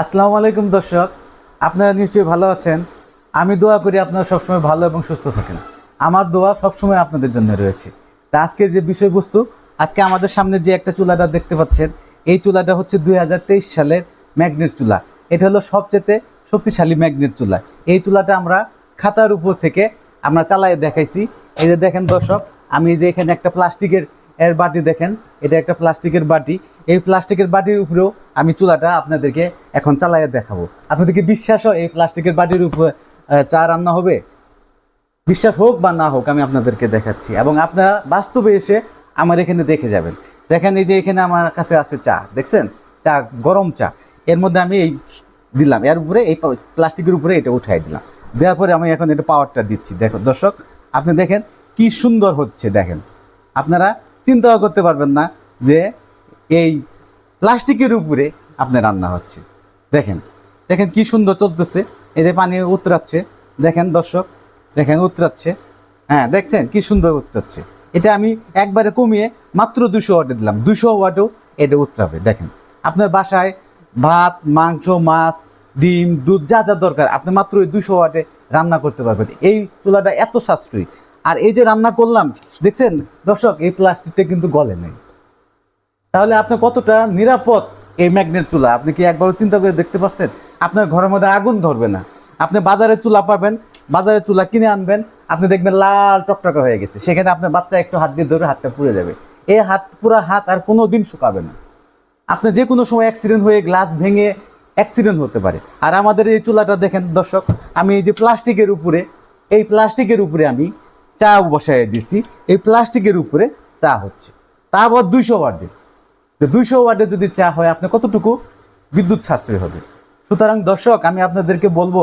আসসালামু আলাইকুম দর্শক, আপনারা নিশ্চয়ই ভালো আছেন। আমি দোয়া করি আপনারা সবসময় ভালো এবং সুস্থ থাকেন। আমার দোয়া সবসময় আপনাদের জন্য রয়েছে। তা আজকে যে বিষয়বস্তু, আজকে আমাদের সামনে যে একটা চুলাটা দেখতে পাচ্ছেন, এই চুলাটা হচ্ছে দু হাজার তেইশ সালের ম্যাগনেট চুলা। এটা হলো সবচেয়ে শক্তিশালী ম্যাগনেট চুলা। এই চুলাটা আমরা খাতার উপর থেকে আমরা চালায় দেখাইছি। এই যে দেখেন দর্শক, আমি যে এখানে একটা প্লাস্টিকের এর বাটি দেখেন, এটা একটা প্লাস্টিকের বাটি। এই প্লাস্টিকের বাটির উপরেও আমি চুলাটা আপনাদেরকে এখন চালাইয়ে দেখাবো। আপনাদেরকে বিশ্বাস হয় এই প্লাস্টিকের বাটির উপরে চা রান্না হবে? বিশ্বাস হোক বা না হোক, আমি আপনাদেরকে দেখাচ্ছি। এবং আপনারা বাস্তবে এসে আমার এখানে দেখে যাবেন। দেখেন এই যে এখানে আমার কাছে আছে চা, দেখছেন? চা, গরম চা। এর মধ্যে আমি এই দিলাম। এর উপরে এই প্লাস্টিকের উপরে এটা উঠাই দিলাম। দেওয়ার পরে আমি এখন এটা পাওয়ারটা দিচ্ছি। দেখো দর্শক, আপনি দেখেন কি সুন্দর হচ্ছে, দেখেন। আপনারা চিন্তাও করতে পারবেন না যে এই প্লাস্টিকের উপরে আপনার রান্না হচ্ছে। দেখেন দেখেন কি সুন্দর চলতেছে। এই যে পানি উতরাচ্ছে। দেখেন দর্শক, দেখেন উতরাচ্ছে। হ্যাঁ দেখছেন কি সুন্দর উতরাচ্ছে। এটা আমি একবারে কমিয়ে মাত্র দুশো ওয়াটে দিলাম। দুশো ওয়াটেও এটা উতরাবে। দেখেন, আপনার বাসায় ভাত, মাংস, মাছ, ডিম, দুধ যা যা দরকার, আপনি মাত্র ওই দুশো ওয়াটে রান্না করতে পারবেন। এই চুলাটা এত সাশ্রয়ী। আর এই যে রান্না করলাম, দেখছেন? দর্শক, এই প্লাস্টিকটা কিন্তু গলে নেই। তাহলে আপনি কতটা নিরাপদ এই ম্যাগনেট চুলা? আপনি কি একবারও চিন্তা করে দেখতে পাচ্ছেন? আপনার ঘরের মধ্যে আগুন ধরবে না। আপনি বাজারে চুলা পাবেন, বাজারে চুলা কিনে আনবেন, আপনি দেখবেন লাল টকটকা হয়ে গেছে। সেখানে আপনার বাচ্চা একটু হাত দিয়ে ধরে হাতটা পুড়ে যাবে। এই হাত, পুরা হাত আর কোনো দিন শুকাবে না। আপনি যে কোনো সময় অ্যাক্সিডেন্ট হয়ে গ্লাস ভেঙে অ্যাক্সিডেন্ট হতে পারে। আর আমাদের এই চুলাটা দেখেন, দর্শক, আমি এই যে প্লাস্টিকের উপরে, এই প্লাস্টিকের উপরে আমি চা বসায় দিছি। এই প্লাস্টিকের উপরে চা হচ্ছে। তা আবার দুইশো ওয়ার্ডে। দুইশো ওয়ার্ডে যদি চা হয়, আপনার কতটুকু? বিদ্যুৎ সাশ্রয় হবে। সুতরাং দর্শক, আমি আপনাদেরকে বলব,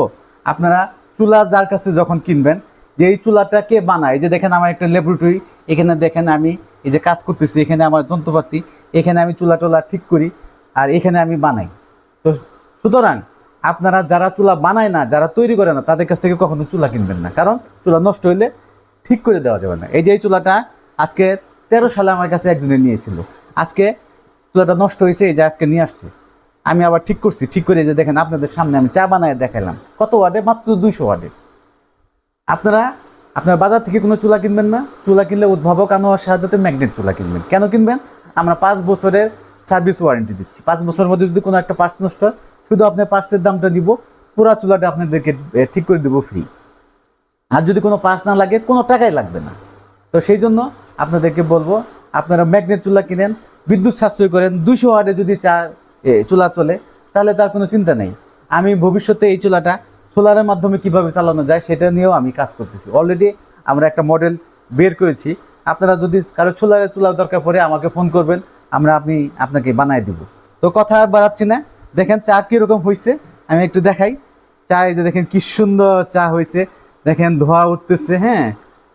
আপনারা চুলা যার কাছে যখন কিনবেন, যে এই চুলাটা কে বানায়? যে দেখেন আমার একটা ল্যাবরেটরি, এখানে দেখেন আমি এই যে কাজ করতেছি, এখানে আমার যন্ত্রপাতি, এখানে আমি চুলা টুলা ঠিক করি, আর এখানে আমি বানাই। তো সুতরাং আপনারা যারা চুলা বানায় না, যারা তৈরি করে না, তাদের কাছ থেকে কখনো চুলা কিনবেন না। কারণ চুলা নষ্ট হইলে ঠিক করে দেওয়া যাবে না। এই যে এই চুলাটা আজকে তেরো সালে আমার কাছে একজনে নিয়েছিল। আজকে চুলাটা নষ্ট হয়েছে, এই যে আজকে নিয়ে আসছে। আমি আবার ঠিক করছি, ঠিক করে যে দেখেন আপনাদের সামনে আমি চা বানায় দেখালাম কত ওয়ার্ডে? মাত্র দুইশো ওয়ার্ডে। আপনারা, আপনার বাজার থেকে কোনো চুলা কিনবেন না। চুলা কিনলে উদ্ভাবক আনোয়ার সাহায্যতে ম্যাগনেট চুলা কিনবেন। কেন কিনবেন? আমরা পাঁচ বছরের সার্ভিস ওয়ারেন্টি দিচ্ছি। পাঁচ বছরের মধ্যে যদি কোনো একটা পার্স নষ্ট হয়, শুধু আপনার পার্সের দামটা দিব পুরা চুলাটা আপনাদেরকে ঠিক করে দেবো ফ্রি আর যদি কোনো পার্স না লাগে, কোনো টাকাই লাগবে না। তো সেই জন্য আপনাদেরকে বলব, আপনারা ম্যাগনেট চুলা কিনেন, বিদ্যুৎ সাশ্রয় করেন দুশো ওয়ার্ডে যদি চা চুলা চলে, তাহলে তার কোনো চিন্তা নেই। আমি ভবিষ্যতে এই চুলাটা সোলারের মাধ্যমে কীভাবে চালানো যায়, সেটা নিয়েও আমি কাজ করতেছি। অলরেডি আমরা একটা মডেল বের করেছি। আপনারা যদি কারও সোলারের চুলার দরকার পড়ে, আমাকে ফোন করবেন, আমরা আপনি, আপনাকে বানাই দিব। তো কথা বাড়াচ্ছি না। দেখেন চা কীরকম হয়েছে আমি একটু দেখাই। চা এই যে দেখেন কী সুন্দর চা হয়েছে দেখেন, ধোয়া উঠতেছে হ্যাঁ?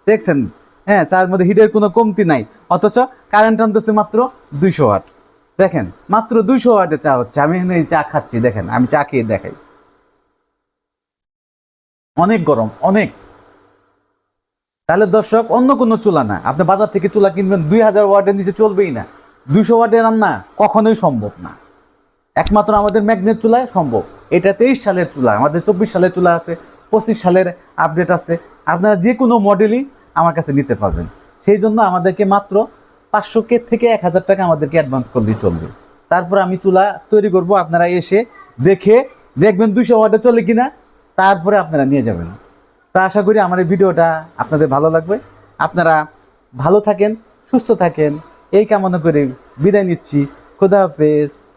দেখছেন? হ্যাঁ চার মধ্যে হিটের কোনো কমতি নাই। অথচ কারেন্ট আনতেছে মাত্র দুইশো ওয়াট দেখেন, মাত্র দুইশো ওয়াটে চা হচ্ছে। আমি এখানে এই চা খাচ্ছি, দেখেন, আমি চা খেয়ে দেখাই। অনেক গরম, অনেক। তাহলে দর্শক, অন্য কোনো চুলা না। আপনি বাজার থেকে চুলা কিনবেন, দুই হাজার ওয়াটের নিচে চলবেই না। দুইশো ওয়াটের রান্না কখনোই সম্ভব না। একমাত্র আমাদের ম্যাগনেট চুলায় সম্ভব। এটা তেইশ সালের চুলা, আমাদের চব্বিশ সালের চুলা আছে। পঁচিশ সালের আপডেট আছে। আপনারা যে কোনো মডেলই আমার কাছে নিতে পারবেন। সেই জন্য আমাদেরকে মাত্র পাঁচশো কে থেকে এক হাজার টাকা আমাদেরকে অ্যাডভান্স করলেই চলবে। তারপর আমি চুলা তৈরি করব, আপনারা এসে দেখে দেখবেন দুশো ওয়াটে চলে কিনা, তারপরে আপনারা নিয়ে যাবেন। তা আশা করি আমার এই ভিডিওটা আপনাদের ভালো লাগবে। আপনারা ভালো থাকেন, সুস্থ থাকেন, এই কামনা করে বিদায় নিচ্ছি। খোদা হাফেজ।